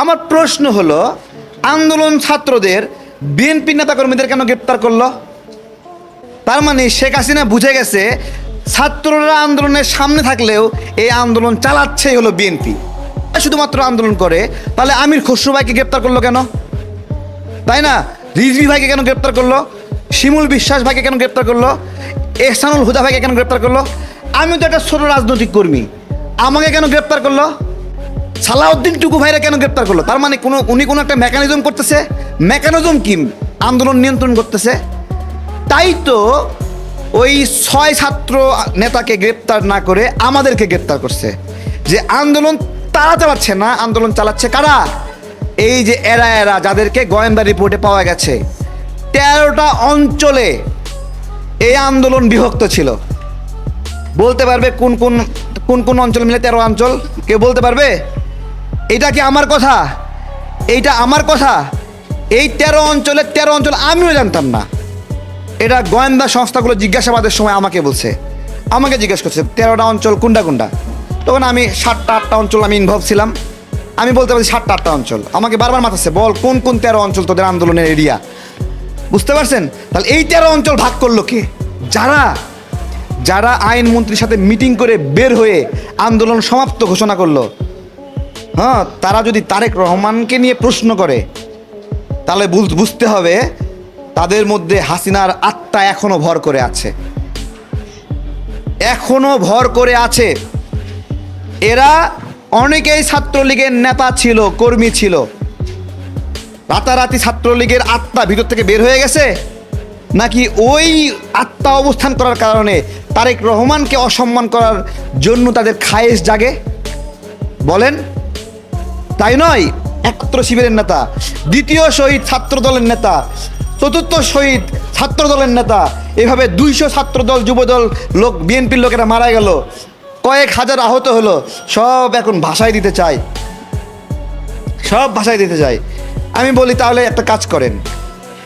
আমার প্রশ্ন হলো, আন্দোলন ছাত্রদের বিএনপি নেতাকর্মীদের কেন গ্রেপ্তার করল? তার মানে শেখ হাসিনা বুঝে গেছে, ছাত্ররা আন্দোলনের সামনে থাকলেও এই আন্দোলন চালাচ্ছেই হলো বিএনপি। শুধুমাত্র আন্দোলন করে, তাহলে আমির খসরু ভাইকে গ্রেপ্তার করল কেন? তাই না? রিজভি ভাইকে কেন গ্রেপ্তার করল? শিমুল বিশ্বাস ভাইকে কেন গ্রেপ্তার করল? এহসানুল হুদা ভাইকে কেন গ্রেপ্তার করল? আমি তো একটা ছোট রাজনৈতিক কর্মী, আমাকে কেন গ্রেপ্তার করল? সালাউদ্দিন টুকু ভাইরা কেন গ্রেপ্তার করল? তার মানে কোনো উনি কোনো একটা মেকানিজম করতেছে? মেকানিজম কি? আন্দোলন নিয়ন্ত্রণ করতেছে? তাই তো ওই ছয় ছাত্র নেতাকে গ্রেপ্তার না করে আমাদেরকে গ্রেপ্তার করছে। যে আন্দোলন তারা চালাচ্ছে না, আন্দোলন চালাচ্ছে কারা? এই যে এরা এরা যাদেরকে গোয়েন্দা রিপোর্টে পাওয়া গেছে। তেরোটা অঞ্চলে এই আন্দোলন বিভক্ত ছিল। বলতে পারবে কোন কোন কোন কোন অঞ্চল মিলে তেরো অঞ্চল? কেউ বলতে পারবে? এটা কি আমার কথা? এইটা আমার কথা? এই তেরো অঞ্চলে তেরো অঞ্চল আমিও জানতাম না। এটা গোয়েন্দা সংস্থাগুলো জিজ্ঞাসাবাদের সময় আমাকে বলছে। আমাকে জিজ্ঞেস করছে, তেরোটা অঞ্চল কোনটা কোনটা? তখন আমি সাতটা, আটটা অঞ্চল আমি ইনভলভ ছিলাম। আমি বলতে পারছি সাতটা, আটটা অঞ্চল। আমাকে বারবার মাথাচ্ছে, বল, কোন কোন তেরো অঞ্চল তোদের আন্দোলনের এরিয়া বুঝতে পারছেন? তাহলে এই তেরো অঞ্চল ভাগ করল কে? যারা যারা আইনমন্ত্রীর সাথে মিটিং করে বের হয়ে আন্দোলন সমাপ্ত ঘোষণা করল হ্যাঁ তারা যদি তারেক রহমানকে নিয়ে প্রশ্ন করে, তাহলে বুঝতে হবে তাদের মধ্যে হাসিনার আত্মা এখনও ভর করে আছে। এখনও ভর করে আছে। এরা অনেকেই ছাত্রলীগের নেতা ছিল, কর্মী ছিল। রাতারাতি ছাত্রলীগের আত্মা ভিতর থেকে বের হয়ে গেছে? নাকি ওই আত্মা অবস্থান করার কারণে তারেক রহমানকে অসম্মান করার জন্য তাদের খায়েশ জাগে? বলেন। তাই নয়, একত্র শিবিরের নেতা, দ্বিতীয় শহীদ ছাত্র দলের নেতা, চতুর্থ শহীদ ছাত্র দলের নেতা, এভাবে দুইশো ছাত্র দল যুবদল, লোক, বিএনপির লোকেরা মারা গেল। কয়েক হাজার আহত হলো, সব এখন ভাষায় দিতে চায়। সব ভাষায় দিতে চায়। আমি বলি, তাহলে একটা কাজ করেন।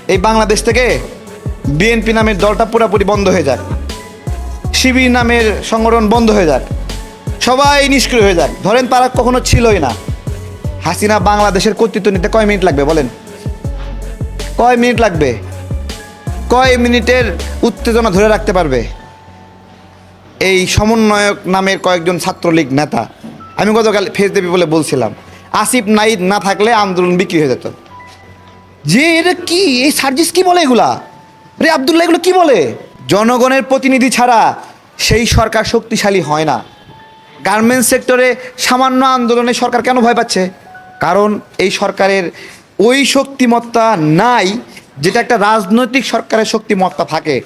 এই বাংলাদেশ থেকে বিএনপি নামের দলটা পুরোপুরি বন্ধ হয়ে যাক। শিবির নামের সংগঠন বন্ধ হয়ে যাক। সবাই নিষ্ক্রিয় হয়ে যাক। ধরেন তারা কখনো ছিলই না। হাসিনা বাংলাদেশের কর্তৃত্ব নিতে কয় মিনিট লাগবে বলেন? কয় মিনিট লাগবে? কয় মিনিটের উত্তেজনা ধরে রাখতে পারবে? এই সমন্বয়ক নামের কয়েকজন ছাত্রলীগ নেতা। আমি গতকাল ফেস দেবী বলে বলছিলাম, আসিফ নাইদ না থাকলে আন্দোলন বিক্রি হয়ে যেত। যে এটা কি? এই সার্জিস কি বলে এগুলা? রে আবদুল্লাহ, এগুলো কি বলে? জনগণের প্রতিনিধি ছাড়া সেই সরকার শক্তিশালী হয় না। গার্মেন্টস সেক্টরে সামান্য আন্দোলনে সরকার কেন ভয় পাচ্ছে? কারণ এই সরকারের ওই শক্তিমত্তা নাই যেটা একটা রাজনৈতিক সরকারের শক্তিমত্তা থাকে।